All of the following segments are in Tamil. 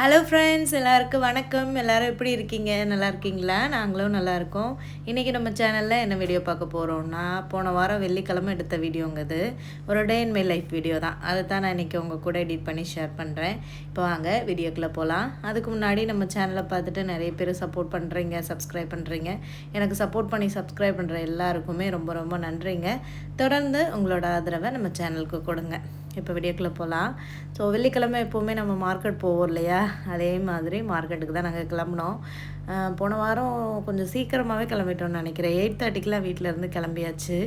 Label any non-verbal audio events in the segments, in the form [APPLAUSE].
ஹலோ ஃப்ரெண்ட்ஸ் எல்லாருக்கும் வணக்கம். எல்லாரும் எப்படி இருக்கீங்க? நல்லா இருக்கீங்களா? நாங்களும் நல்லா இருக்கோம். இன்றைக்கி நம்ம சேனலில் என்ன வீடியோ பார்க்க போகிறோம்னா போன வாரம் வெள்ளிக்கிழமை எடுத்த வீடியோங்க இது ஒரு day in my life video தான். அதை தான் நான் இன்றைக்கி உங்கள் கூட எடிட் பண்ணி ஷேர் பண்ணுறேன் இப்போ வாங்க வீடியோக்குள்ளே போகலாம் அதுக்கு முன்னாடி நம்ம சேனலை பார்த்துட்டு நிறைய பேர் சப்போர்ட் பண்ணுறீங்க சப்ஸ்கிரைப் பண்ணுறீங்க எனக்கு சப்போர்ட் பண்ணி சப்ஸ்கிரைப் பண்ணுற எல்லாருக்குமே ரொம்ப ரொம்ப நன்றிங்க. தொடர்ந்து உங்களோட ஆதரவை நம்ம சேனலுக்கு கொடுங்க. இப்போ விடியக்குள்ளே போகலாம். ஸோ வெள்ளிக்கிழமை எப்போவுமே நம்ம மார்க்கெட் போவோம் இல்லையா? அதே மாதிரி மார்க்கெட்டுக்கு தான் நாங்கள் கிளம்புனோம். போன வாரம் கொஞ்சம் சீக்கிரமாகவே கிளம்பிட்டோம்னு நினைக்கிறேன். எயிட் தேர்ட்டிக்கெலாம் வீட்டிலேருந்து கிளம்பியாச்சு.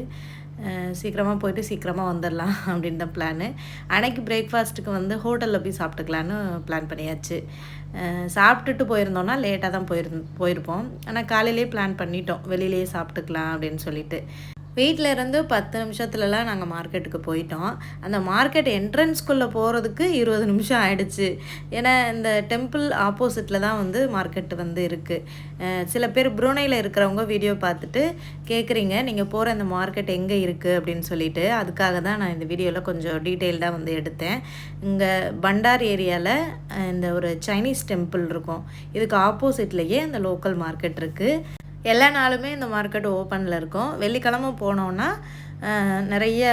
சீக்கிரமாக போயிட்டு சீக்கிரமாக வந்துடலாம் [LAUGHS] அப்படின்னு தான் பிளானு அன்னைக்கு பிரேக்ஃபாஸ்ட்டுக்கு வந்து ஹோட்டலில் போய் சாப்பிட்டுக்கலான்னு பிளான் பண்ணியாச்சு. சாப்பிட்டுட்டு போயிருந்தோன்னா லேட்டாக தான் போயிரு போயிருப்போம். ஆனால் காலையிலே பிளான் பண்ணிட்டோம். வெளியிலேயே சாப்பிட்டுக்கலாம் அப்படின்னு சொல்லிட்டு. வீட்டில் இருந்து பத்து நிமிஷத்துலலாம் நாங்கள் மார்க்கெட்டுக்கு போயிட்டோம். அந்த மார்க்கெட் என்ட்ரன்ஸ்குள்ளே போகிறதுக்கு இருபது நிமிஷம் ஆயிடுச்சு. ஏன்னா இந்த டெம்பிள் ஆப்போசிட்டில் தான் வந்து மார்க்கெட் வந்து இருக்குது சில பேர் புருனையில் இருக்கிறவங்க வீடியோ பார்த்துட்டு கேட்குறீங்க நீங்கள் போகிற இந்த மார்க்கெட் எங்கே இருக்குது அப்படின்னு சொல்லிட்டு அதுக்காக தான் நான் இந்த வீடியோவில் கொஞ்சம் டீட்டெயில்டாக வந்து எடுத்தேன். இங்கே பண்டார் ஏரியாவில் இந்த ஒரு சைனீஸ் டெம்பிள் இருக்கும். இதுக்கு ஆப்போசிட்லேயே இந்த லோக்கல் மார்க்கெட் இருக்குது எல்லா நாளுமே இந்த மார்க்கெட் ஓப்பனில் இருக்கும். வெள்ளிக்கிழமை போனோன்னா நிறைய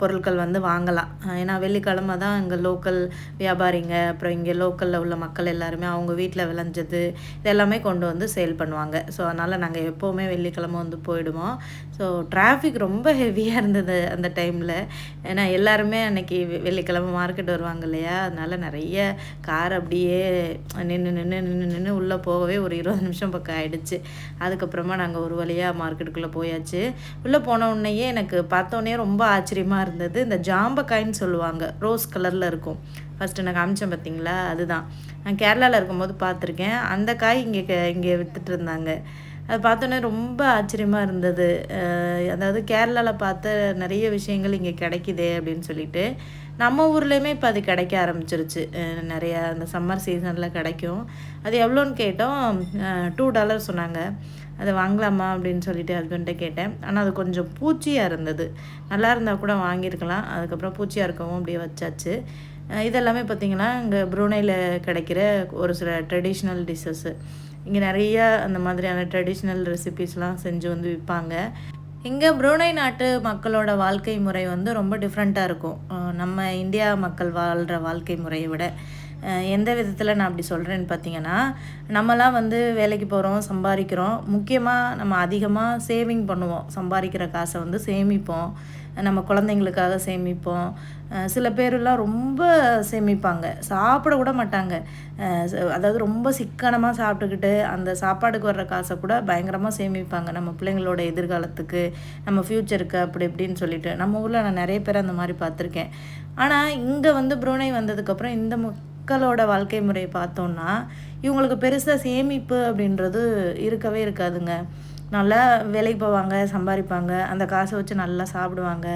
பொருட்கள் வந்து வாங்கலாம். ஏன்னா வெள்ளிக்கிழமை தான் இங்கே லோக்கல் வியாபாரிங்க அப்புறம் இங்கே லோக்கலில் உள்ள மக்கள் எல்லாருமே அவங்க வீட்டில் விளைஞ்சது இதெல்லாமே கொண்டு வந்து சேல் பண்ணுவாங்க. ஸோ அதனால் நாங்கள் எப்போவுமே வெள்ளிக்கிழமை வந்து போயிடுவோம். ஸோ டிராஃபிக் ரொம்ப ஹெவியாக இருந்தது அந்த டைமில் ஏன்னா எல்லாருமே அன்னைக்கு வெள்ளிக்கிழமை மார்க்கெட் வருவாங்க இல்லையா? அதனால் நிறைய கார் அப்படியே நின்று நின்று நின்று நின்று உள்ளே போகவே ஒரு இருபது நிமிஷம் பக்கம் ஆகிடுச்சு அதுக்கப்புறமா நாங்கள் ஒரு வழியாக மார்க்கெட்டுக்குள்ளே போயாச்சு. உள்ளே போன உடனேயே எனக்கு பார்த்தோன்னே ரொம்ப ஆச்சரியமாக இருந்தது. இந்த ஜாம்பக்காய்ன்னு சொல்லுவாங்க. ரோஸ் கலரில் இருக்கும். ஃபஸ்ட்டு நான் காமிச்சேன் பார்த்தீங்களா? அதுதான். நான் கேரளாவில் இருக்கும்போது பார்த்துருக்கேன். அந்த காய் இங்கே க- இங்கே விற்றுட்டு இருந்தாங்க. அது பார்த்தோன்னே ரொம்ப ஆச்சரியமாக இருந்தது. அதாவது கேரளாவில் பார்த்த நிறைய விஷயங்கள் இங்கே கிடைக்குதே அப்படின்னு சொல்லிட்டு. நம்ம ஊர்லேயுமே இப்போ அது கிடைக்க ஆரம்பிச்சிருச்சு. நிறையா அந்த சம்மர் சீசனில் கிடைக்கும். அது எவ்வளோன்னு கேட்டோம். டூ டாலர் சொன்னாங்க. அதை வாங்கலாமா அப்படின்னு சொல்லிட்டு ஹஸ்பண்ட்டை கேட்டேன். ஆனால் அது கொஞ்சம் பூச்சியாக இருந்தது. நல்லா இருந்தால் கூட வாங்கியிருக்கலாம். அதுக்கப்புறம் பூச்சியாக இருக்கவும் அப்படியே வச்சாச்சு. இதெல்லாமே பார்த்திங்கன்னா இங்கே ப்ரூனையில் கிடைக்கிற ஒரு சில ட்ரெடிஷ்னல் டிஷ்ஷஸ்ஸு இங்கே நிறையா அந்த மாதிரியான ட்ரெடிஷ்னல் ரெசிபீஸ்லாம் செஞ்சு வந்து விற்பாங்க. இங்கே ப்ரூனை நாட்டு மக்களோட வாழ்க்கை முறை வந்து ரொம்ப டிஃப்ரெண்ட்டாக இருக்கும். நம்ம இந்தியா மக்கள் வாழ்கிற வாழ்க்கை முறையை விட எந்த விதத்தில் நான் அப்படி சொல்கிறேன்னு பார்த்தீங்கன்னா நம்மலாம் வந்து வேலைக்கு போகிறோம் சம்பாதிக்கிறோம். முக்கியமாக நம்ம அதிகமாக சேவிங் பண்ணுவோம். சம்பாதிக்கிற காசை வந்து சேமிப்போம். நம்ம குழந்தைங்களுக்காக சேமிப்போம். சில பேரெல்லாம் ரொம்ப சேமிப்பாங்க. சாப்பிட கூட மாட்டாங்க. அதாவது ரொம்ப சிக்கனமாக சாப்பிட்டுக்கிட்டு அந்த சாப்பாடுக்கு வர்ற காசை கூட பயங்கரமாக சேமிப்பாங்க. நம்ம பிள்ளைங்களோட எதிர்காலத்துக்கு நம்ம ஃப்யூச்சருக்கு அப்படி இப்படின்னு சொல்லிட்டு. நம்ம ஊரில் நான் நிறைய பேர் அந்த மாதிரி பார்த்துருக்கேன். ஆனால் இங்கே வந்து புருணை வந்ததுக்கப்புறம் இந்த மக்களோட வாழ்க்கை முறையை பார்த்தோன்னா இவங்களுக்கு பெருசாக சேமிப்பு அப்படின்றது இருக்கவே இருக்காதுங்க. நல்லா வேலைக்கு போவாங்க சம்பாதிப்பாங்க. அந்த காசை வச்சு நல்லா சாப்பிடுவாங்க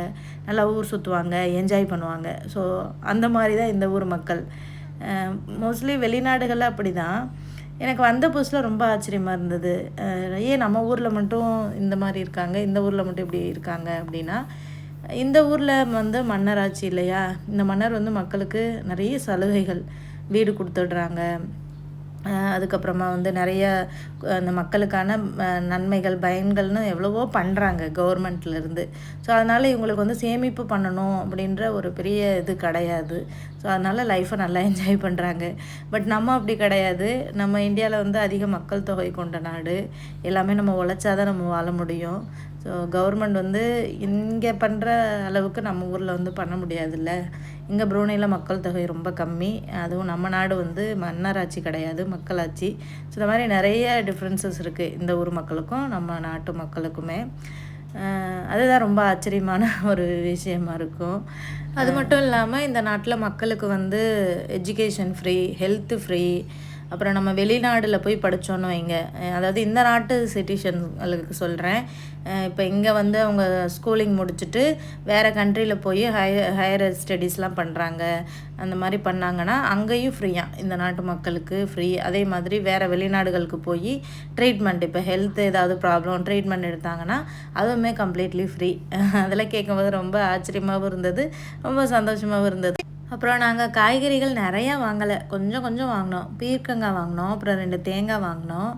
நல்லா ஊர் சுற்றுவாங்க என்ஜாய் பண்ணுவாங்க. ஸோ அந்த மாதிரி தான் இந்த ஊர் மக்கள். மோஸ்ட்லி வெளிநாடுகளில் அப்படி தான் எனக்கு வந்த புதுசில் ரொம்ப ஆச்சரியமாக இருந்தது. ஏன் நம்ம ஊரில் மட்டும் இந்த மாதிரி இருக்காங்க? இந்த ஊரில் மட்டும் இப்படி இருக்காங்க அப்படின்னா இந்த ஊரில் வந்து மன்னர் ஆட்சி இல்லையா? இந்த மன்னர் வந்து மக்களுக்கு நிறைய சலுகைகள் வீடு கொடுத்துடுறாங்க. அதுக்கப்புறமா வந்து நிறைய அந்த மக்களுக்கான நன்மைகள் பயன்கள்னு எவ்வளவோ பண்ணுறாங்க கவர்மெண்ட்லேருந்து. ஸோ அதனால் இவங்களுக்கு வந்து சேமிப்பு பண்ணணும் அப்படின்ற ஒரு பெரிய இது கிடையாது. ஸோ அதனால் லைஃப்பை நல்லா என்ஜாய் பண்ணுறாங்க பட் நம்ம அப்படி கிடையாது. நம்ம இந்தியாவில் வந்து அதிக மக்கள் தொகை கொண்ட நாடு. எல்லாமே நம்ம உழைச்சாதான் நம்ம வாழ முடியும். ஸோ கவர்மெண்ட் வந்து இங்கே பண்ணுற அளவுக்கு நம்ம ஊரில் வந்து பண்ண முடியாதுல்ல. இங்கே ப்ரூனேயில் மக்கள் தொகை ரொம்ப கம்மி. அதுவும் நம்ம நாடு வந்து மன்னராட்சி கிடையாது மக்களாட்சி. ஸோ இந்த மாதிரி நிறைய டிஃப்ரென்சஸ் இருக்குது இந்த ஊர் மக்களுக்கும் நம்ம நாட்டு மக்களுக்குமே. அதுதான் ரொம்ப ஆச்சரியமான [LAUGHS] ஒரு விஷயமா இருக்கும். அது மட்டும் இல்லாமல் இந்த நாட்டில் மக்களுக்கு வந்து எஜுகேஷன் ஃப்ரீ ஹெல்த்து ஃப்ரீ அப்புறம் நம்ம வெளிநாடில் போய் படித்தோன்னு வைங்க. அதாவது இந்த நாட்டு சிட்டிசன்களுக்கு சொல்கிறேன் இப்போ இங்கே வந்து அவங்க ஸ்கூலிங் முடிச்சுட்டு வேறு கண்ட்ரியில் போய் ஹையர் ஹையர் ஸ்டடீஸ்லாம் பண்ணுறாங்க அந்த மாதிரி பண்ணாங்கன்னா அங்கேயும் ஃப்ரீயாக இந்த நாட்டு மக்களுக்கு ஃப்ரீ அதே மாதிரி வேறு வெளிநாடுகளுக்கு போய் ட்ரீட்மெண்ட் இப்போ ஹெல்த் ஏதாவது ப்ராப்ளம் ட்ரீட்மெண்ட் எடுத்தாங்கன்னா அதுவுமே கம்ப்ளீட்லி ஃப்ரீ [LAUGHS] அதெல்லாம் கேட்கும்போது ரொம்ப ஆச்சரியமாகவும் இருந்தது. ரொம்ப சந்தோஷமாகவும் இருந்தது. அப்புறம் நாங்கள் காய்கறிகள் நிறையா வாங்கலை. கொஞ்சம் கொஞ்சம் வாங்கினோம். பீர்க்கங்காய் வாங்கினோம். அப்புறம் ரெண்டு தேங்காய் வாங்கினோம்.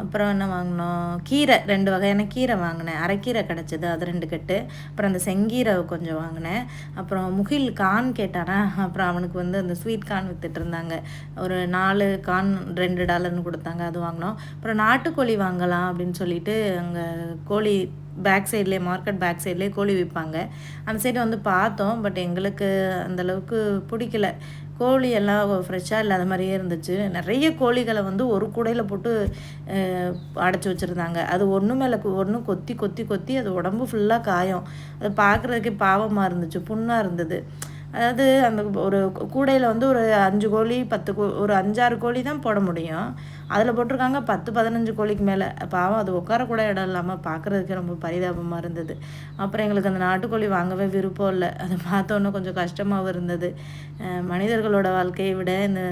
அப்புறம் என்ன வாங்கினோம்? கீரை ரெண்டு வகையான கீரை வாங்கினேன். அரைக்கீரை கிடச்சிது அது ரெண்டு கட்டு. அப்புறம் அந்த செங்கீரை கொஞ்சம் வாங்கினேன். அப்புறம் முகில் கான் கேட்டானா? அப்புறம் அவனுக்கு வந்து அந்த ஸ்வீட் கான் வித்துட்டு இருந்தாங்க. ஒரு நாலு கான் ரெண்டு டாலர்னு கொடுத்தாங்க அது வாங்கினோம். அப்புறம் நாட்டுக்கோழி வாங்கலாம் அப்படின்னு சொல்லிட்டு அங்கே கோழி பேக் சைட்லேயே மார்க்கெட் பேக் சைட்லேயே கோழி விற்பாங்க அந்த சைடு வந்து பார்த்தோம் பட் எங்களுக்கு அந்தளவுக்கு பிடிக்கல. கோழி எல்லாம் ஃப்ரெஷ்ஷாக இல்லாத மாதிரியே இருந்துச்சு. நிறைய கோழிகளை வந்து ஒரு கூடையில் போட்டு அடைச்சி வச்சுருந்தாங்க. அது ஒன்று மேலே ஒன்று கொத்தி கொத்தி கொத்தி அது உடம்பு ஃபுல்லாக காயம். அது பார்க்குறதுக்கே பாவமாக இருந்துச்சு புண்ணாக இருந்தது. அதாவது அந்த ஒரு கூடையில் வந்து ஒரு அஞ்சு கோழி பத்து கோ ஒரு அஞ்சாறு கோழி தான் போட முடியும். அதில் போட்டிருக்காங்க பத்து பதினஞ்சு கோழிக்கு மேலே. பாவம் அது உட்காரக்கூட இடம் இல்லாமல் பார்க்குறதுக்கு ரொம்ப பரிதாபமாக இருந்தது. அப்புறம் எங்களுக்கு அந்த நாட்டுக்கோழி வாங்கவே விருப்பம் இல்லை. அதை பார்த்தோன்னே கொஞ்சம் கஷ்டமாகவும் இருந்தது. மனிதர்களோட வாழ்க்கையை விட இந்த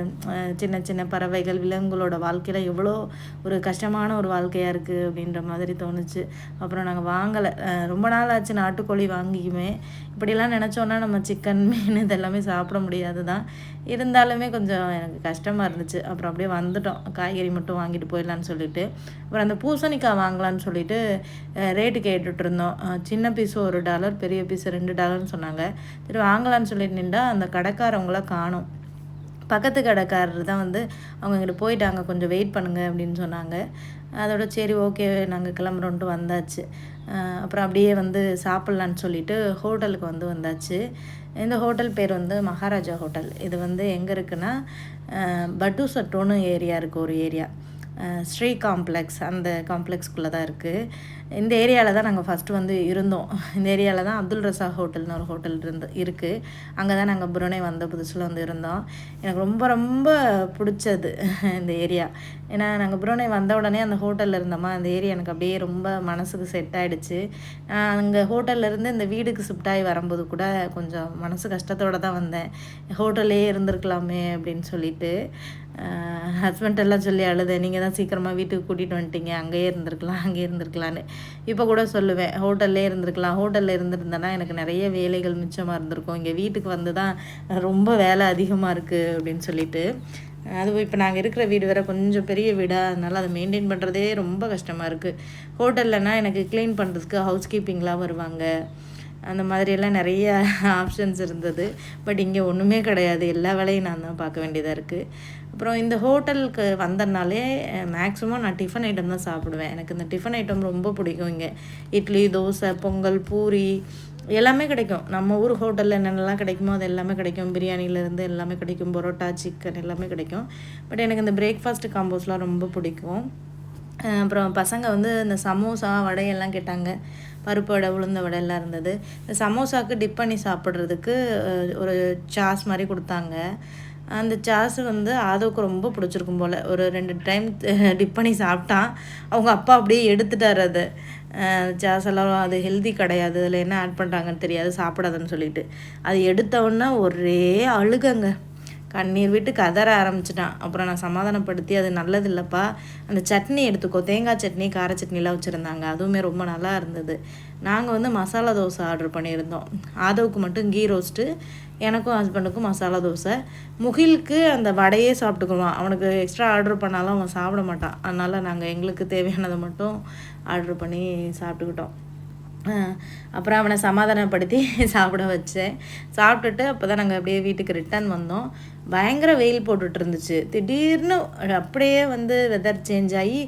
சின்ன சின்ன பறவைகள் விலங்குகளோட வாழ்க்கையில் எவ்வளோ ஒரு கஷ்டமான ஒரு வாழ்க்கையாக இருக்குது அப்படின்ற மாதிரி தோணுச்சு. அப்புறம் நாங்கள் வாங்கலை. ரொம்ப நாள் ஆச்சு நாட்டுக்கோழி வாங்கியுமே இப்படிலாம் நினச்சோன்னா நம்ம சிக்கன் [LAUGHS] மீன் இதெல்லாமே சாப்பிட முடியாது தான் இருந்தாலுமே கொஞ்சம் எனக்கு கஷ்டமாக இருந்துச்சு. அப்புறம் அப்படியே வந்துட்டோம். காய்கறி மட்டும் வாங்கிட்டு போயிடலான்னு சொல்லிட்டு. அப்புறம் அந்த பூசணிக்காய் வாங்கலான்னு சொல்லிட்டு ரேட்டு கேட்டுட்டு இருந்தோம். சின்ன பீஸு ஒரு டாலர் பெரிய பீஸு ரெண்டு டாலர்னு சொன்னாங்க. சரி வாங்கலான்னு சொல்லிட்டு நின்றா அந்த கடைக்காரவங்களாம் காணும். பக்கத்து கடைக்காரர் தான் வந்து அவங்க இங்கிட்ட போயிட்டாங்க கொஞ்சம் வெயிட் பண்ணுங்கள் அப்படின்னு சொன்னாங்க. அதோட சரி ஓகே நாங்கள் கிளம்புறோன்ட்டு வந்தாச்சு. அப்புறம் அப்படியே வந்து சாப்பிட்லான்னு சொல்லிட்டு ஹோட்டலுக்கு வந்து வந்தாச்சு. இந்த ஹோட்டல் பேர் வந்து மகாராஜா ஹோட்டல். இது வந்து எங்கே இருக்குன்னா பட்டு சட்டோன்னு ஏரியா இருக்குது ஒரு ஏரியா. ஸ்ரீ காம்ப்ளெக்ஸ் அந்த காம்ப்ளெக்ஸ்குள்ளே தான் இருக்குது இந்த ஏரியாவில் தான் நாங்கள் ஃபஸ்ட்டு வந்து இருந்தோம். இந்த ஏரியாவில் தான் அப்துல் ரசா ஹோட்டல்னு ஒரு ஹோட்டல் இருந்து இருக்குது அங்கே தான் நாங்கள் புருனே வந்த புதுசில் வந்து இருந்தோம். எனக்கு ரொம்ப ரொம்ப பிடிச்சது இந்த ஏரியா ஏன்னா நாங்கள் புருனே வந்த உடனே அந்த ஹோட்டலில் இருந்தோமா அந்த ஏரியா எனக்கு அப்படியே ரொம்ப மனசுக்கு செட் ஆகிடுச்சு அங்கே ஹோட்டல்லேருந்து இந்த வீடுக்கு ஷிஃப்ட் ஆகி வரும்போது கூட கொஞ்சம் மனசு கஷ்டத்தோடு தான் வந்தேன். ஹோட்டல்லே இருந்திருக்கலாமே அப்படின்னு சொல்லிட்டு. ஹஸ்பண்டெல்லாம் சொல்லி அழுது நீங்கள் தான் சீக்கிரமாக வீட்டுக்கு கூட்டிகிட்டு வந்துட்டீங்க. அங்கேயே இருந்திருக்கலாம் அங்கேயே இருந்திருக்கலான்னு இப்போ கூட சொல்லுவேன். ஹோட்டல்லே இருந்திருக்கலாம். ஹோட்டலில் இருந்திருந்தேன்னா எனக்கு நிறைய வேலைகள் மிச்சமாக இருந்திருக்கும். இங்கே வீட்டுக்கு வந்து தான் ரொம்ப வேலை அதிகமாக இருக்குது அப்படின்னு சொல்லிட்டு. அதுவும் இப்போ நாங்கள் இருக்கிற வீடு வேறு கொஞ்சம் பெரிய வீடாக அதனால் அதை மெயின்டைன் பண்ணுறதே ரொம்ப கஷ்டமாக இருக்குது ஹோட்டல்லனா எனக்கு க்ளீன் பண்ணுறதுக்கு ஹவுஸ் கீப்பிங்லாம் வருவாங்க. அந்த மாதிரியெல்லாம் நிறைய [LAUGHS] ஆப்ஷன்ஸ் இருந்தது. பட் இங்கே ஒன்றுமே கிடையாது. எல்லா வேலையும் நான் தான் பார்க்க வேண்டியதாக இருக்குது அப்புறம் இந்த ஹோட்டலுக்கு வந்தனாலே மேக்ஸிமம் நான் டிஃபன் ஐட்டம் தான் சாப்பிடுவேன். எனக்கு இந்த டிஃபன் ஐட்டம் ரொம்ப பிடிக்கும் இங்கே. இட்லி தோசை பொங்கல் பூரி எல்லாமே கிடைக்கும். நம்ம ஊர் ஹோட்டலில் என்னென்னலாம் கிடைக்குமோ அது எல்லாமே கிடைக்கும். பிரியாணிலேருந்து எல்லாமே கிடைக்கும். பரோட்டா சிக்கன் எல்லாமே கிடைக்கும். பட் எனக்கு இந்த பிரேக்ஃபாஸ்ட் காம்போஸ்லாம் ரொம்ப பிடிக்கும். அப்புறம் பசங்க வந்து இந்த சமோசா வடையெல்லாம் கேட்டாங்க. பருப்பு வடை உளுந்த வடை எல்லாம் இருந்தது. இந்த சமோசாவுக்கு டிப் பண்ணி சாப்பிட்றதுக்கு ஒரு சாஸ் மாதிரி கொடுத்தாங்க. அந்த சாஸ் வந்து ஆதவுக்கு ரொம்ப பிடிச்சிருக்கும் போல். ஒரு ரெண்டு டைம் டிப் [LAUGHS] பண்ணி சாப்பிட்டான் அவங்க அப்பா அப்படியே எடுத்துட்டார் அது. சாஸ் எல்லாம் அது ஹெல்தி கிடையாது. அதில் என்ன ஆட் பண்ணுறாங்கன்னு தெரியாது சாப்பிடாதுன்னு சொல்லிட்டு. அது எடுத்தவொன்னே ஒரே அழுகங்க. கண்ணீர் விட்டு கதற ஆரம்பிச்சிட்டான். அப்புறம் நான் சமாதானப்படுத்தி அது நல்லது இல்லைப்பா அந்த சட்னி எடுத்துக்கோ. தேங்காய் சட்னி கார சட்னிலாம் வச்சுருந்தாங்க. அதுவுமே ரொம்ப நல்லா இருந்தது. நாங்கள் வந்து மசாலா தோசை ஆர்டர் பண்ணியிருந்தோம். ஆதவுக்கு மட்டும் கீ ரோஸ்ட்டு எனக்கும் ஹஸ்பண்டுக்கும் மசாலா தோசை. முகிலுக்கு அந்த வடையே சாப்பிட்டுக்குவான். அவனுக்கு எக்ஸ்ட்ரா ஆர்டர் பண்ணாலும் அவன் சாப்பிட மாட்டான். அதனால் நாங்கள் எங்களுக்கு தேவையானதை மட்டும் ஆர்டர் பண்ணி சாப்பிட்டுக்கிட்டோம். அப்புறம் அவனை சமாதானப்படுத்தி [LAUGHS] சாப்பிட வச்சேன். சாப்பிட்டுட்டு அப்போ தான் நாங்கள் அப்படியே வீட்டுக்கு ரிட்டர்ன் வந்தோம். பயங்கர வெயில் போட்டுட்டு இருந்துச்சு. திடீர்னு அப்படியே வந்து வெதர் சேஞ்ச் ஆகி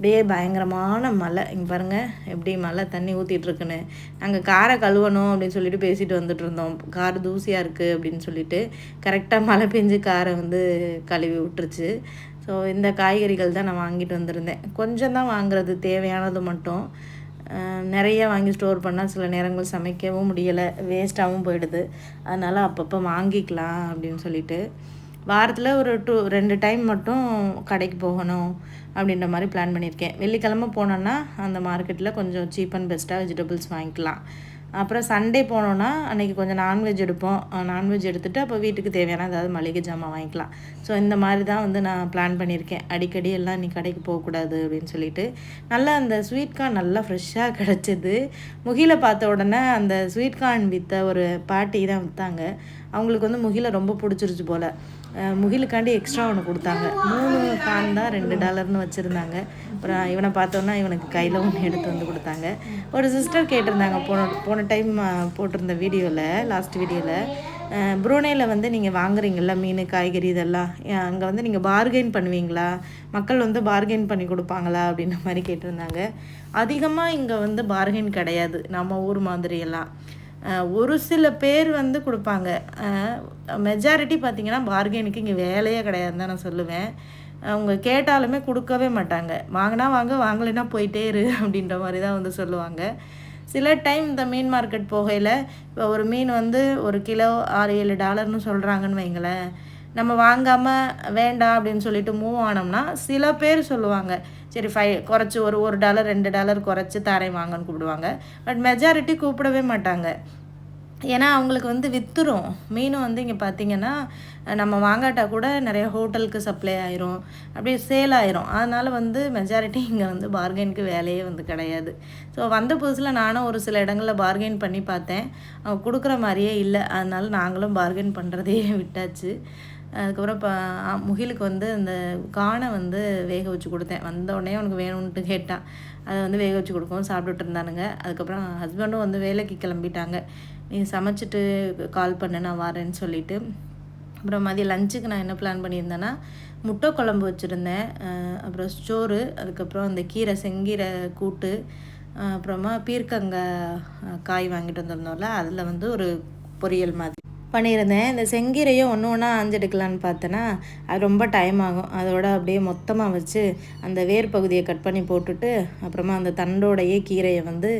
அப்படியே பயங்கரமான மழை. இங்கே பாருங்கள் எப்படி மழை தண்ணி ஊற்றிட்டுருக்குன்னு நாங்கள் காரை கழுவணும் அப்படின்னு சொல்லிட்டு பேசிட்டு வந்துட்டு இருந்தோம் கார் தூசியாக இருக்குது அப்படின்னு சொல்லிட்டு. கரெக்டாக மழை பெஞ்சு காரை வந்து கழுவி விட்டுருச்சு. ஸோ இந்த காய்கறிகள் தான் நான் வாங்கிட்டு வந்திருந்தேன். கொஞ்சம் தான் வாங்குறது தேவையானது மட்டும். நிறைய வாங்கி ஸ்டோர் பண்ணால் சில நேரங்கள் சமைக்கவும் முடியலை. வேஸ்ட்டாகவும் போயிடுது. அதனால் அப்பப்போ வாங்கிக்கலாம் அப்படின்னு சொல்லிட்டு. வாரத்தில் ஒரு டூ ரெண்டு டைம் மட்டும் கடைக்கு போகணும் அப்படின்ற மாதிரி பிளான் பண்ணியிருக்கேன். வெள்ளிக்கிழமை போனோன்னா அந்த மார்க்கெட்டில் கொஞ்சம் சீப் அண்ட் பெஸ்ட்டாக வெஜிடபிள்ஸ் வாங்கிக்கலாம். அப்புறம் சண்டே போனோன்னா அன்றைக்கி கொஞ்சம் நான்வெஜ் எடுப்போம். நான்வெஜ் எடுத்துகிட்டு அப்போ வீட்டுக்கு தேவையான ஏதாவது மளிகை ஜாமான் வாங்கிக்கலாம். ஸோ இந்த மாதிரி தான் வந்து நான் பிளான் பண்ணியிருக்கேன். அடிக்கடி எல்லாம் நீ கடைக்கு போகக்கூடாது அப்படின்னு சொல்லிட்டு. நல்லா அந்த ஸ்வீட் கார்ன் நல்லா ஃப்ரெஷ்ஷாக கிடச்சிது. முகில பார்த்த உடனே அந்த ஸ்வீட் கார்ன் விற்ற ஒரு பாட்டி தான் விற்றாங்க அவங்களுக்கு வந்து முகில ரொம்ப பிடிச்சிருச்சு போல். முகிலுக்காண்டி எக்ஸ்ட்ரா ஒன்று கொடுத்தாங்க. மூணு கான் தான் ரெண்டு டாலர்னு வச்சுருந்தாங்க. அப்புறம் இவனை பார்த்தோன்னா இவனுக்கு கையில் ஒன்று எடுத்து வந்து கொடுத்தாங்க. ஒரு சிஸ்டர் கேட்டிருந்தாங்க போன போன டைம் போட்டிருந்த வீடியோவில் லாஸ்ட் வீடியோவில் புரோனேயில் வந்து நீங்கள் வாங்குறீங்களா மீன் காய்கறி இதெல்லாம். அங்கே வந்து நீங்கள் பார்கெயின் பண்ணுவீங்களா? மக்கள் வந்து பார்கெயின் பண்ணி கொடுப்பாங்களா? அப்படின்ற மாதிரி கேட்டிருந்தாங்க. அதிகமாக இங்கே வந்து பார்கெயின் கிடையாது. நம்ம ஊர் மாதிரியெல்லாம். ஒரு சில பேர் வந்து கொடுப்பாங்க. மெஜாரிட்டி பார்த்திங்கன்னா பார்கெனுக்கு இங்கே வேலையே கிடையாதுன்னு தான் நான் சொல்லுவேன். அவங்க கேட்டாலுமே கொடுக்கவே மாட்டாங்க. வாங்கினா வாங்க வாங்கலைன்னா போயிட்டே இரு அப்படின்ற மாதிரி தான் வந்து சொல்லுவாங்க. சில டைம் இந்த மீன் மார்க்கெட் போகையில் இப்போ ஒரு மீன் வந்து ஒரு கிலோ ஆறு ஏழு டாலர்னு சொல்கிறாங்கன்னு வைங்களேன். நம்ம வாங்காமல் வேண்டாம் அப்படின்னு சொல்லிட்டு மூவ் ஆனோம்னா சில பேர் சொல்லுவாங்க. சரி ஃபைவ் குறைச்சி ஒரு ஒரு டாலர் ரெண்டு டாலர் குறைச்சி தாரை வாங்கன்னு கூப்பிடுவாங்க. பட் மெஜாரிட்டி கூப்பிடவே மாட்டாங்க. ஏன்னா அவங்களுக்கு வந்து விற்றுரும் மீனும் வந்து இங்கே பார்த்திங்கன்னா நம்ம வாங்காட்டால் கூட நிறைய ஹோட்டலுக்கு சப்ளை ஆயிரும். அப்படியே சேல் ஆயிரும். அதனால் வந்து மெஜாரிட்டி இங்கே வந்து பார்கெனுக்கு வேலையே வந்து கிடையாது. ஸோ வந்த புதுசில் நானும் ஒரு சில இடங்களில் பார்கெயின் பண்ணி பார்த்தேன். அவங்க கொடுக்குற மாதிரியே இல்லை. அதனால் நாங்களும் பார்கெயின் பண்ணுறதே விட்டாச்சு. அதுக்கப்புறம் இப்போ முகிலுக்கு வந்து அந்த காணை வந்து வேக வச்சு கொடுத்தேன். வந்த உடனே உனக்கு வேணும்ன்ட்டு கேட்டான். அதை வந்து வேக வச்சு கொடுக்கவும் சாப்பிட்டுட்டு இருந்தானுங்க. அதுக்கப்புறம் ஹஸ்பண்டும் வந்து வேலைக்கு கிளம்பிட்டாங்க. நீ சமைச்சிட்டு கால் பண்ணு நான் வரேன்னு சொல்லிவிட்டு அப்புறம் மதியம் லஞ்சுக்கு நான் என்ன பிளான் பண்ணியிருந்தேன்னா முட்டை குழம்பு வச்சுருந்தேன். அப்புறம் சோறு அதுக்கப்புறம் அந்த கீரை செங்கீரை கூட்டு அப்புறமா பீர்க்கங்காய் காய் வாங்கிட்டு வந்திருந்தோம்ல அதில் வந்து ஒரு பொரியல் மாதிரி. பண்ணியிருந்தேன். இந்த செங்கீரையும் ஒன்று ஒன்றா ஆஞ்செடுக்கலான்னு பார்த்தேன்னா அது ரொம்ப டைம் ஆகும். அதோட அப்படியே மொத்தமாக வச்சு அந்த வேர் பகுதியை கட் பண்ணி போட்டுட்டு அப்புறமா அந்த தண்டோடையே கீரையை வந்து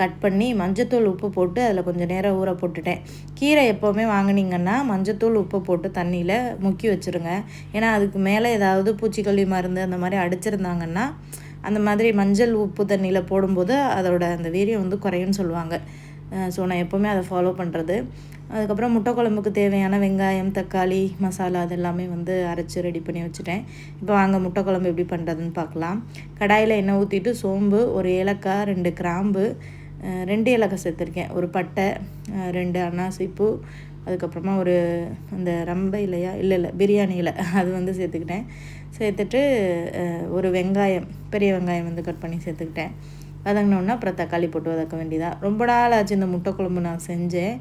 கட் பண்ணி மஞ்சத்தூள் உப்பு போட்டு அதில் கொஞ்சம் நேரம் ஊற போட்டுட்டேன். கீரை எப்போவுமே வாங்கினீங்கன்னா மஞ்சத்தூள் உப்பு போட்டு தண்ணியில் முக்கி வச்சுருங்க. ஏன்னா அதுக்கு மேலே ஏதாவது பூச்சிக்கொல்லி மருந்து அந்த மாதிரி அடிச்சிருந்தாங்கன்னா அந்த மாதிரி மஞ்சள் உப்பு தண்ணியில் போடும்போது அதோட அந்த வீரியம் வந்து குறையும்னு சொல்லுவாங்க. ஸோ நான் எப்போவுமே அதை ஃபாலோ பண்ணுறது அதுக்கப்புறம் முட்டை குழம்புக்கு தேவையான வெங்காயம் தக்காளி மசாலா அதெல்லாமே வந்து அரைச்சி ரெடி பண்ணி வச்சுட்டேன். இப்போ வாங்க முட்டை குழம்பு எப்படி பண்ணுறதுன்னு பார்க்கலாம். கடாயில் எண்ணெய் ஊற்றிட்டு சோம்பு ஒரு ஏலக்காய் ரெண்டு கிராம்பு ரெண்டு ஏலக்காய் சேர்த்துருக்கேன். ஒரு பட்டை ரெண்டு அன்னாசிப்பூ அதுக்கப்புறமா ஒரு அந்த ரம்ப இல்லையா இல்லை இல்லை பிரியாணி அது வந்து சேர்த்துக்கிட்டேன். சேர்த்துட்டு ஒரு வெங்காயம் பெரிய வெங்காயம் வந்து கட் பண்ணி சேர்த்துக்கிட்டேன். வதங்கினோன்னா அப்புறம் தக்காளி போட்டு வதக்க வேண்டியதாக ரொம்ப நாள் ஆச்சு இந்த முட்டை குழம்பு நான் செஞ்சேன்.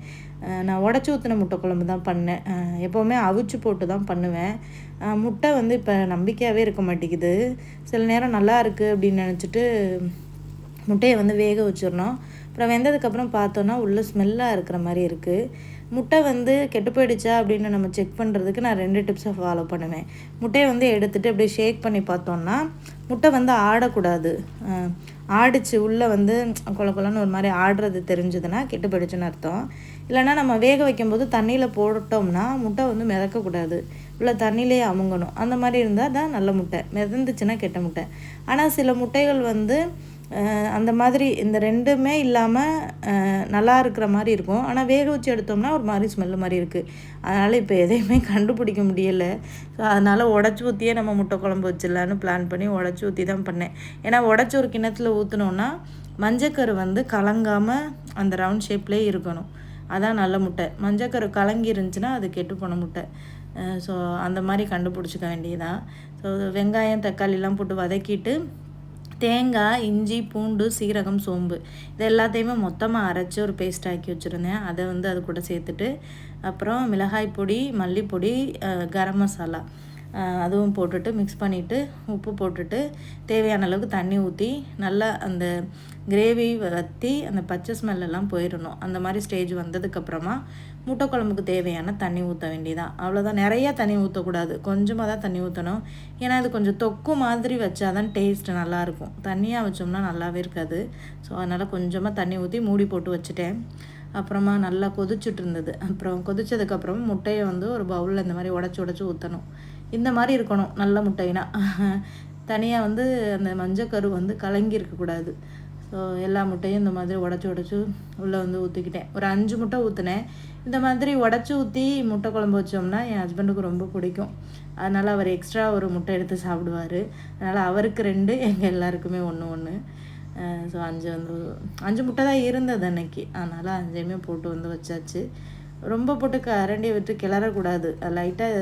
நான் உடச்சி ஊற்றின முட்டை குழம்பு தான் பண்ணேன். எப்போவுமே அவிச்சு போட்டு தான் பண்ணுவேன். முட்டை வந்து இப்போ நம்பிக்கையாகவே இருக்க மாட்டேங்குது. சில நேரம் நல்லா இருக்குது அப்படின்னு நினச்சிட்டு முட்டையை வந்து வேக வச்சிடணும். அப்புறம் வெந்ததுக்கப்புறம் பார்த்தோன்னா உள்ளே ஸ்மெல்லாக இருக்கிற மாதிரி இருக்குது முட்டை வந்து கெட்டு போயிடுச்சா அப்படின்னு நம்ம செக் பண்ணுறதுக்கு நான் ரெண்டு டிப்ஸை ஃபாலோ பண்ணுவேன். முட்டையை வந்து எடுத்துகிட்டு அப்படியே ஷேக் பண்ணி பார்த்தோன்னா முட்டை வந்து ஆடக்கூடாது. ஆடிச்சு உள்ளே வந்து கொல கொலன்னு ஒரு மாதிரி ஆடுறது தெரிஞ்சதுன்னா கெட்டு போயிடுச்சுன்னு அர்த்தம். இல்லைனா நம்ம வேக வைக்கும்போது தண்ணியில் போட்டோம்னா முட்டை வந்து மிதக்கக்கூடாது உள்ள தண்ணியிலே அமுங்கணும். அந்த மாதிரி இருந்தால் தான் நல்ல முட்டை. மிதந்துச்சுன்னா கெட்ட முட்டை. ஆனால் சில முட்டைகள் வந்து அந்த மாதிரி இந்த ரெண்டுமே இல்லாமல் நல்லா இருக்கிற மாதிரி இருக்கும். ஆனால் வேக வச்சு எடுத்தோம்னா ஒரு மாதிரி ஸ்மெல்லு மாதிரி இருக்குது அதனால் இப்போ எதையுமே கண்டுபிடிக்க முடியலை. ஸோ அதனால் உடச்சி ஊற்றியே நம்ம முட்டை குழம்பு வச்சிடலான்னு பிளான் பண்ணி உடச்சி ஊற்றி தான் பண்ணேன். ஏன்னா உடச்சி ஒரு கிணத்துல ஊற்றினோன்னா மஞ்சக்கரு வந்து கலங்காமல் அந்த ரவுண்ட் ஷேப்லேயே இருக்கணும். அதான் நல்ல முட்டை. மஞ்சக்கரு கலங்கி இருந்துச்சுன்னா அது கெட்டு போன முட்டை. ஸோ அந்த மாதிரி கண்டுபிடிச்சிக்க வேண்டியதான் ஸோ வெங்காயம் தக்காளிலாம் போட்டு வதக்கிட்டு தேங்காய் இஞ்சி பூண்டு சீரகம் சோம்பு. இது எல்லாத்தையுமே மொத்தமாக அரைச்சி ஒரு பேஸ்ட் ஆக்கி வச்சுருந்தேன். அதை வந்து அது கூட சேர்த்துட்டு அப்புறம் மிளகாய் பொடி மல்லிப்பொடி கரம் மசாலா அதுவும் போட்டுட்டு மிக்ஸ் பண்ணிவிட்டு உப்பு போட்டுட்டு தேவையான அளவுக்கு தண்ணி ஊற்றி நல்லா அந்த கிரேவி வற்றி அந்த பச்சை ஸ்மெல்லாம் போயிடணும் அந்த மாதிரி ஸ்டேஜ் வந்ததுக்கப்புறமா முட்டை குழம்புக்கு தேவையான தண்ணி ஊற்ற வேண்டியதான் அவ்வளோதான் நிறையா தண்ணி ஊற்றக்கூடாது கொஞ்சமாக தான் தண்ணி ஊற்றணும் ஏன்னா அது கொஞ்சம் தொக்கு மாதிரி வச்சா தான் டேஸ்ட் நல்லாயிருக்கும். தண்ணியாக வச்சோம்னா நல்லாவே இருக்காது. ஸோ அதனால் கொஞ்சமாக தண்ணி ஊற்றி மூடி போட்டு வச்சுட்டேன். அப்புறமா நல்லா கொதிச்சுட்டு இருந்தது. அப்புறம் கொதிச்சதுக்கப்புறம் முட்டையை வந்து ஒரு பவுலில் இந்த மாதிரி உடச்சி உடச்சி ஊற்றணும் இந்த மாதிரி இருக்கணும். நல்ல முட்டைனா. [LAUGHS] தனியாக வந்து அந்த மஞ்சக்கரு வந்து கலங்கி இருக்கக்கூடாது. ஸோ எல்லா முட்டையும் இந்த மாதிரி உடச்சி உடச்சி உள்ளே வந்து ஊற்றிக்கிட்டேன் ஒரு அஞ்சு முட்டை ஊற்றினேன் இந்த மாதிரி உடச்சி ஊற்றி முட்டை குழம்பு வச்சோம்னா என் ஹஸ்பண்டுக்கு ரொம்ப பிடிக்கும். அதனால் அவர் எக்ஸ்ட்ரா ஒரு முட்டை எடுத்து சாப்பிடுவார். அதனால் அவருக்கு ரெண்டு எங்கள் எல்லாருக்குமே ஒன்று ஒன்று ஸோ அஞ்சு வந்து அஞ்சு முட்டை தான் இருந்தது அன்னைக்கு. அதனால் அஞ்சையுமே போட்டு வந்து வச்சாச்சு. ரொம்ப போட்டு கரண்டியை விட்டு கிளறக்கூடாது. லைட்டாக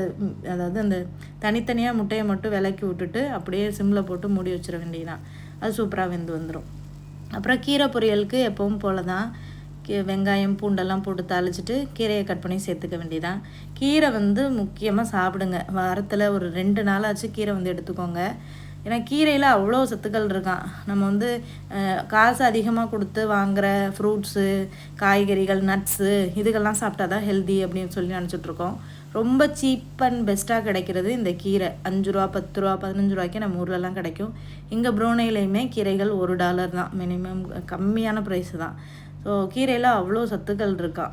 அதாவது அந்த தனித்தனியாக முட்டையை மட்டும் விலக்கி விட்டுட்டு அப்படியே சிம்மில் போட்டு மூடி வச்சிட வேண்டியதான் அது சூப்பராக வெந்து வந்துடும் அப்புறம் கீரை பொரியலுக்கு எப்பவும் போல தான் வெங்காயம் பூண்டெல்லாம் போட்டு தாளிச்சிட்டு கீரையை கட் பண்ணி சேர்த்துக்க வேண்டியதான் கீரை வந்து முக்கியமாக சாப்பிடுங்க. வாரத்தில் ஒரு ரெண்டு நாளாச்சு கீரை வந்து எடுத்துக்கோங்க. ஏன்னா கீரையில் அவ்வளோ சத்துக்கள் இருக்கான் நம்ம வந்து காசு அதிகமாக கொடுத்து வாங்குகிற ஃப்ரூட்ஸு காய்கறிகள் நட்ஸு இதுகள்லாம் சாப்பிட்டா தான் ஹெல்தி அப்படின்னு சொல்லி நினச்சிட்ருக்கோம் ரொம்ப சீப் அண்ட் பெஸ்ட்டாக கிடைக்கிறது இந்த கீரை. அஞ்சு ரூபா பத்து ரூபா பதினஞ்சு ரூபாய்க்கு நம்ம ஊர்லலாம் கிடைக்கும். இங்கே ப்ரோனையிலையுமே கீரைகள் ஒரு டாலர் தான். மினிமம் கம்மியான ப்ரைஸ் தான். ஸோ கீரையில் அவ்வளோ சத்துக்கள் இருக்கா?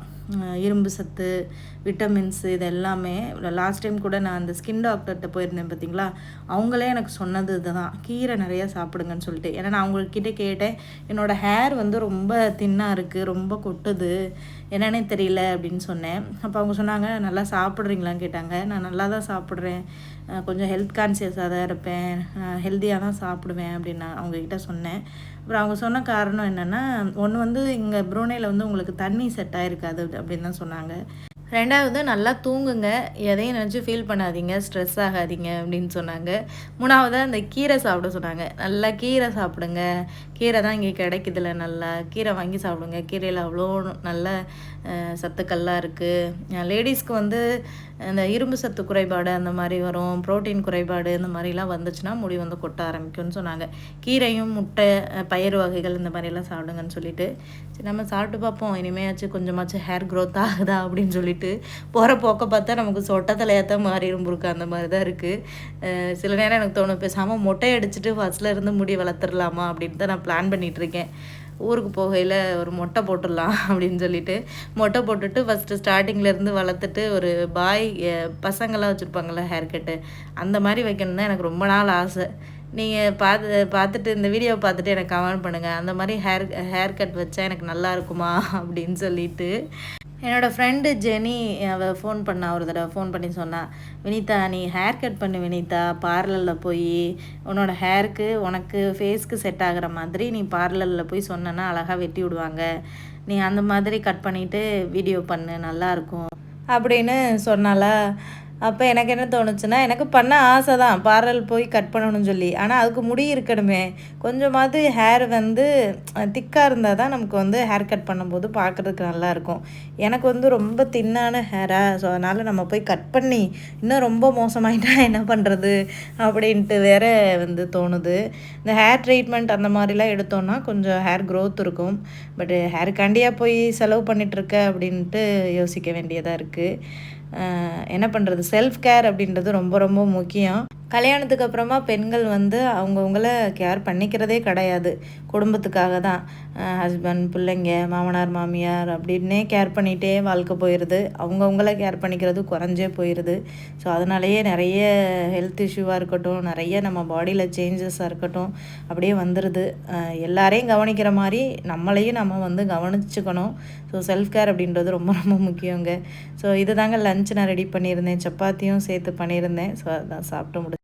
இரும்பு சத்து விட்டமின்ஸு இது எல்லாமே லாஸ்ட் டைம் கூட நான் அந்த ஸ்கின் டாக்டர்கிட்ட போயிருந்தேன் பார்த்தீங்களா அவங்களே எனக்கு சொன்னது இதுதான். கீரை நிறையா சாப்பிடுங்கன்னு சொல்லிட்டு. ஏன்னா நான் அவங்கக்கிட்ட கேட்டேன் என்னோடய ஹேர் வந்து ரொம்ப தின்னாக இருக்குது ரொம்ப கொட்டுது என்னன்னே தெரியல அப்படின்னு சொன்னேன். அப்போ அவங்க சொன்னாங்க நல்லா சாப்பிட்றீங்களான்னு கேட்டாங்க. நான் நல்லா தான் சாப்பிட்றேன் கொஞ்சம் ஹெல்த் கான்சியஸாக தான் இருப்பேன். ஹெல்த்தியாக தான் சாப்பிடுவேன் அப்படின்னு நான் அவங்கக்கிட்ட சொன்னேன். அப்புறம் அவங்க சொன்ன காரணம் என்னென்னா ஒன்று வந்து இங்கே ப்ரூனேயில் வந்து உங்களுக்கு தண்ணி செட் ஆகிருக்காது அப்படின்னு தான் சொன்னாங்க. ரெண்டாவது நல்லா தூங்குங்க. எதையும் நினச்சி ஃபீல் பண்ணாதீங்க. ஸ்ட்ரெஸ் ஆகாதீங்க அப்படின்னு சொன்னாங்க. மூணாவதாக அந்த கீரை சாப்பிட சொன்னாங்க. நல்லா கீரை சாப்பிடுங்க. கீரை தான் இங்கே கிடைக்குதுல நல்லா. கீரை வாங்கி சாப்பிடுங்க. கீரையில் அவ்வளோ நல்ல சத்துக்கள்லாம் இருக்குது லேடிஸ்க்கு வந்து இந்த இரும்பு சத்து குறைபாடு அந்த மாதிரி வரும். ப்ரோட்டீன் குறைபாடு இந்த மாதிரிலாம் வந்துச்சுன்னா முடி வந்து கொட்ட ஆரம்பிக்கும்னு சொன்னாங்க. கீரையும் முட்டை பயிர் வகைகள் இந்த மாதிரிலாம் சாப்பிடுங்கன்னு சொல்லிட்டு. சரி நம்ம சாப்பிட்டு பார்ப்போம். இனிமேயாச்சும் கொஞ்சமாச்சும் ஹேர் க்ரோத் ஆகுதா அப்படின்னு சொல்லிட்டு. போகிற போக்க பார்த்தா நமக்கு சொட்ட தலையாத்தான் மாறிடும் இரும்புருக்கு அந்த மாதிரி தான் இருக்குது சில நேரம் எனக்கு தோணும் பேசாமல் மொட்டை அடிச்சுட்டு ஃபஸ்ட்டில் இருந்து முடி வளர்த்துடலாமா அப்படின்னு தான் நான் பிளான் பண்ணிகிட்ருக்கேன் ஊருக்கு போகையில் ஒரு மொட்டை போட்டுடலாம் [LAUGHS] அப்படின்னு சொல்லிட்டு. மொட்டை போட்டுட்டு ஃபஸ்ட்டு ஸ்டார்டிங்லேருந்து வளர்த்துட்டு ஒரு பாய் பசங்களாம் வச்சுருப்பாங்கள்ல ஹேர் கட்டு அந்த மாதிரி வைக்கணும் தான் எனக்கு ரொம்ப நாள் ஆசை. நீங்கள் பார்த்து பார்த்துட்டு இந்த வீடியோவை பார்த்துட்டு எனக்கு கமெண்ட் பண்ணுங்கள் அந்த மாதிரி ஹேர் ஹேர் கட் வச்சா எனக்கு நல்லா இருக்குமா? [LAUGHS] அப்படின்னு சொல்லிட்டு. என்னோடய ஃப்ரெண்டு ஜெனி அவள் ஃபோன் பண்ணா ஒரு தடவை ஃபோன் பண்ணி சொன்னான் வினிதா நீ ஹேர் கட் பண்ணு வினிதா. பார்லரில் போய் உன்னோட ஹேருக்கு உனக்கு ஃபேஸ்க்கு செட் ஆகிற மாதிரி நீ பார்லரில் போய் சொன்னேன்னா அழகாக வெட்டி விடுவாங்க. நீ அந்த மாதிரி கட் பண்ணிவிட்டு வீடியோ பண்ணு நல்லாயிருக்கும் அப்படின்னு சொன்னாலா அப்போ எனக்கு என்ன தோணுச்சுன்னா எனக்கு பண்ண ஆசை தான் பார்லர் போய் கட் பண்ணணும்னு சொல்லி. ஆனால் அதுக்கு முடி இருக்கணுமே. கொஞ்சமாவது ஹேர் வந்து திக்காக இருந்தால் தான் நமக்கு வந்து ஹேர் கட் பண்ணும்போது பார்க்குறதுக்கு நல்லாயிருக்கும் எனக்கு வந்து ரொம்ப தின்னான ஹேராக ஸோ அதனால் நம்ம போய் கட் பண்ணி இன்னும் ரொம்ப மோசமாயிட்டா என்ன பண்ணுறது அப்படின்ட்டு வேற வந்து தோணுது. இந்த ஹேர் ட்ரீட்மெண்ட் அந்த மாதிரிலாம் எடுத்தோன்னா கொஞ்சம் ஹேர் க்ரோத் இருக்கும். பட் ஹேருக்காண்டியாக போய் செலவு பண்ணிகிட்ருக்க அப்படின்ட்டு யோசிக்க வேண்டியதாக இருக்குது என்ன பண்ணுறது செல்ஃப் கேர் அப்படின்றது ரொம்ப ரொம்ப முக்கியம். கல்யாணத்துக்கு அப்புறமா பெண்கள் வந்து அவங்கவுங்கள கேர் பண்ணிக்கிறதே கிடையாது. குடும்பத்துக்காக தான். ஹஸ்பண்ட் பிள்ளைங்க மாமனார் மாமியார் அப்படின்னே கேர் பண்ணிகிட்டே வாழ்க்கை போயிடுது அவங்கவுங்கள கேர் பண்ணிக்கிறது குறைஞ்சே போயிடுது ஸோ அதனாலேயே நிறைய ஹெல்த் இஷ்யூவாக இருக்கட்டும் நிறைய நம்ம பாடியில் சேஞ்சஸாக இருக்கட்டும் அப்படியே வந்துடுது எல்லாரையும் கவனிக்கிற மாதிரி நம்மளையும் நம்ம வந்து கவனிச்சுக்கணும். ஸோ செல்ஃப் கேர் அப்படின்றது ரொம்ப ரொம்ப முக்கியங்க. ஸோ இதை தாங்க லஞ்ச் நான் ரெடி பண்ணியிருந்தேன். சப்பாத்தியும் சேர்த்து பண்ணியிருந்தேன். ஸோ அதான் சாப்பிட்டு முடிச்சு